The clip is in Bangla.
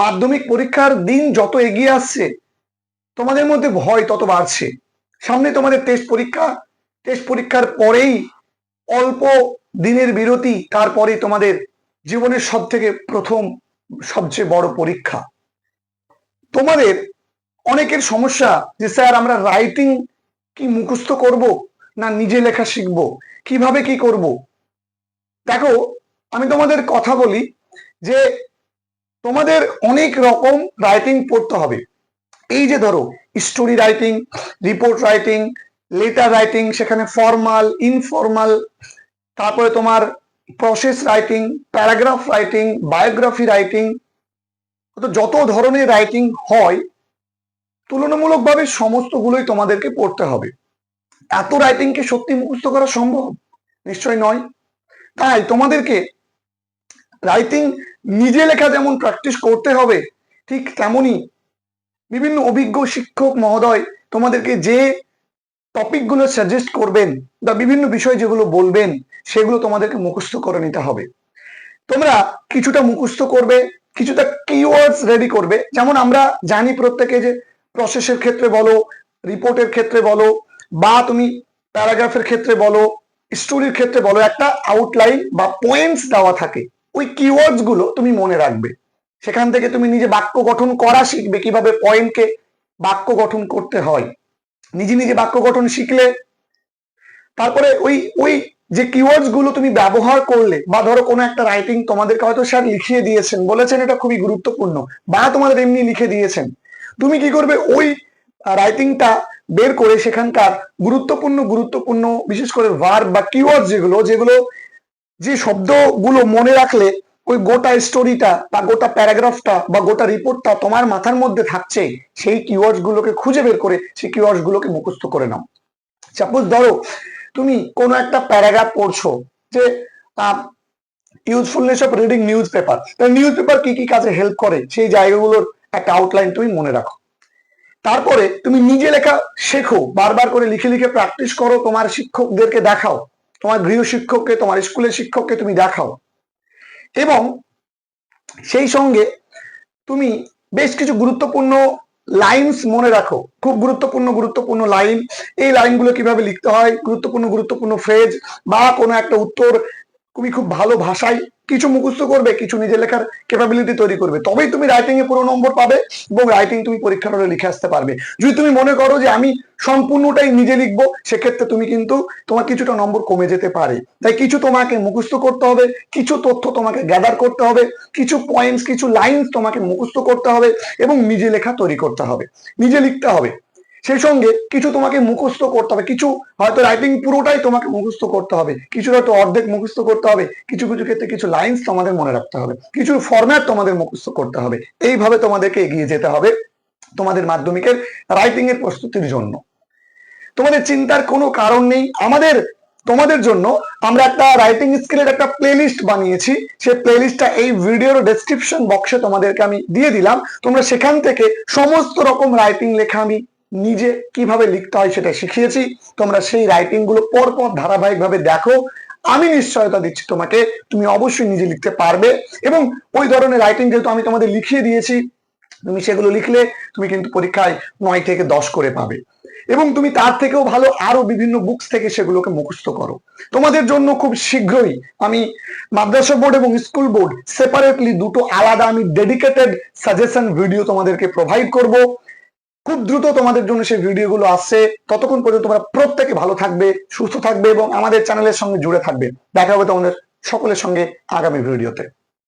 মাধ্যমিক পরীক্ষার দিন যত এগিয়ে আসছে, তোমাদের মধ্যে ভয় তত বাড়ছে। সামনে তোমাদের টেস্ট পরীক্ষা টেস্ট পরীক্ষার পরেই অল্প দিনের বিরতি, তারপরে তোমাদের জীবনের সব থেকে প্রথম, সবচেয়ে বড় পরীক্ষা। তোমাদের অনেকের সমস্যা যে, স্যার, আমরা রাইটিং কি মুখস্থ করব না নিজে লেখা শিখব? কীভাবে কি করব? দেখো, আমি তোমাদের কথা বলি যে তোমাদের অনেক রকম রাইটিং পড়তে হবে। এই যে ধরো story writing report writing letter writing সেখানে ফর্মাল ইনফর্মাল তারপরে তোমার process writing paragraph writing biography writing তো যত ধরনের রাইটিং হয়, তুলনামূলকভাবে সমস্তগুলোই তোমাদেরকে পড়তে হবে। এত রাইটিংকে সত্যি মুখস্থ করা সম্ভব? নিশ্চয় নয়। তাই তোমাদেরকে রাইটিং নিজে লেখা যেমন প্র্যাকটিস করতে হবে, ঠিক তেমনই বিভিন্ন অভিজ্ঞ শিক্ষক মহোদয় তোমাদেরকে যে টপিকগুলো সাজেস্ট করবেন বা বিভিন্ন বিষয় যেগুলো বলবেন, সেগুলো তোমাদেরকে মুখস্থ করে নিতে হবে। তোমরা কিছুটা মুখস্থ করবে, কিছুটা কিওয়ার্ডস রেডি করবে। যেমন আমরা জানি প্রত্যেকে যে প্রসেসের ক্ষেত্রে বলো রিপোর্টের ক্ষেত্রে বলো, বা তুমি প্যারাগ্রাফের ক্ষেত্রে বলো স্টোরির ক্ষেত্রে বলো, একটা আউটলাইন বা পয়েন্টস দেওয়া থাকে। ওই কিওয়ার্ডসগুলো তুমি মনে রাখবে। সেখান থেকে তুমি নিজে বাক্য গঠন করা শিখবে কীভাবে পয়েন্টকে বাক্য গঠন করতে হয়। নিজে নিজে বাক্য গঠন শিখলে তারপরে ওই ওই যে কিওয়ার্ডসগুলো তুমি ব্যবহার করলে বা ধরো কোনো একটা রাইটিং তোমাদেরকে হয়তো স্যার লিখিয়ে দিয়েছেন, বলেছেন এটা খুবই গুরুত্বপূর্ণ, বা তোমাদের এমনি লিখে দিয়েছেন। তুমি কি করবে? ওই রাইটিংটা বের করে সেখানকার গুরুত্বপূর্ণ গুরুত্বপূর্ণ, বিশেষ করে ভার্ব বা কিওয়ার্ড যেগুলো যেগুলো যে শব্দগুলো মনে রাখলে ওই গোটা স্টোরিটা বা গোটা প্যারাগ্রাফটা বা গোটা রিপোর্টটা তোমার মাথার মধ্যে থাকছে, সেই কিওয়ার্ডস গুলোকে খুঁজে বের করে সেই কিওয়ার্ডস গুলোকে মুখস্থ করে নাও। সাপোজ ধরো, তুমি কোনো একটা প্যারাগ্রাফ পড়ছো যে usefulness of reading newspaper newspaper কি কি কাজে হেল্প করে? সেই জায়গাগুলোর একটা আউটলাইন তুমি মনে রাখো। তারপরে তুমি নিজে লেখা শেখো, বারবার করে লিখে লিখে প্র্যাকটিস করো, তোমার শিক্ষকদেরকে দেখাও। তোমার গৃহ শিক্ষককে, তোমার স্কুলের শিক্ষককে তুমি দেখাও। এবং সেই সঙ্গে তুমি বেশ কিছু গুরুত্বপূর্ণ লাইনস মনে রাখো। খুব গুরুত্বপূর্ণ গুরুত্বপূর্ণ লাইন এই লাইনগুলো কীভাবে লিখতে হয়, গুরুত্বপূর্ণ গুরুত্বপূর্ণ ফ্রেজ বা কোনো একটা উত্তর তুমি খুব ভালো ভাষায় কিছু মুখস্থ করবে, কিছু নিজে লেখার ক্যাপাবিলিটি তৈরি করবে। তবেই তুমি রাইটিং এ পুরো নম্বর পাবে এবং রাইটিং তুমি পরীক্ষার হলে লিখে আসতে পারবে। যদি তুমি মনে করো যে আমি সম্পূর্ণটাই নিজে লিখব, সেক্ষেত্রে তুমি কিন্তু তোমার কিছুটা নম্বর কমে যেতে পারে। তাই কিছু তোমাকে মুখস্থ করতে হবে, কিছু তথ্য তোমাকে গ্যাদার করতে হবে, কিছু পয়েন্টস কিছু লাইনস তোমাকে মুখস্থ করতে হবে এবং নিজে লেখা তৈরি করতে হবে। নিজে লিখতে হবে। সেই সঙ্গে কিছু তোমাকে মুখস্থ করতে হবে। কিছু হয়তো রাইটিং পুরোটাই তোমাকে মুখস্থ করতে হবে। কিছু হয়তো অর্ধেক মুখস্থ করতে হবে। কিছু কিছু ক্ষেত্রে কিছু লাইন্স তোমাদের মনে রাখতে হবে। কিছু ফরম্যাট তোমাদের মুখস্থ করতে হবে। এইভাবে তোমাদেরকে এগিয়ে যেতে হবে তোমাদের মাধ্যমিকের রাইটিং এর প্রস্তুতির জন্য। তোমাদের চিন্তার কোনো কারণ নেই। আমাদের, তোমাদের জন্য আমরা একটা রাইটিং স্কিলের একটা প্লেলিস্ট বানিয়েছি। সেই প্লেলিস্টটা এই ভিডিওর ডেসক্রিপশন বক্সে তোমাদেরকে আমি দিয়ে দিলাম। তোমরা সেখান থেকে সমস্ত রকম রাইটিং লেখা আমি নিজে কীভাবে লিখতে হয় সেটা শিখিয়েছি। তোমরা সেই রাইটিংগুলো পরপর ধারাবাহিকভাবে দেখো। আমি নিশ্চয়তা দিচ্ছি তোমাকে, তুমি অবশ্যই নিজে লিখতে পারবে। এবং ওই ধরনের রাইটিং যেহেতু আমি তোমাদের লিখিয়ে দিয়েছি, তুমি সেগুলো লিখলে তুমি কিন্তু পরীক্ষায় নয় থেকে দশ করে পাবে। এবং তুমি তার থেকেও ভালো আরও বিভিন্ন বুকস থেকে সেগুলোকে মুখস্থ করো। তোমাদের জন্য খুব শীঘ্রই আমি মাদ্রাসা বোর্ড এবং স্কুল বোর্ড সেপারেটলি দুটো আলাদা আমি ডেডিকেটেড সাজেশন ভিডিও তোমাদেরকে প্রোভাইড করব। খুব দ্রুত তোমাদের জন্য সেই ভিডিওগুলো আসছে। ততক্ষণ পর্যন্ত তোমরা প্রত্যেকে ভালো থাকবে, সুস্থ থাকবে এবং আমাদের চ্যানেলের সঙ্গে জুড়ে থাকবে। দেখা হবে তোমাদের সকলের সঙ্গে আগামী ভিডিওতে।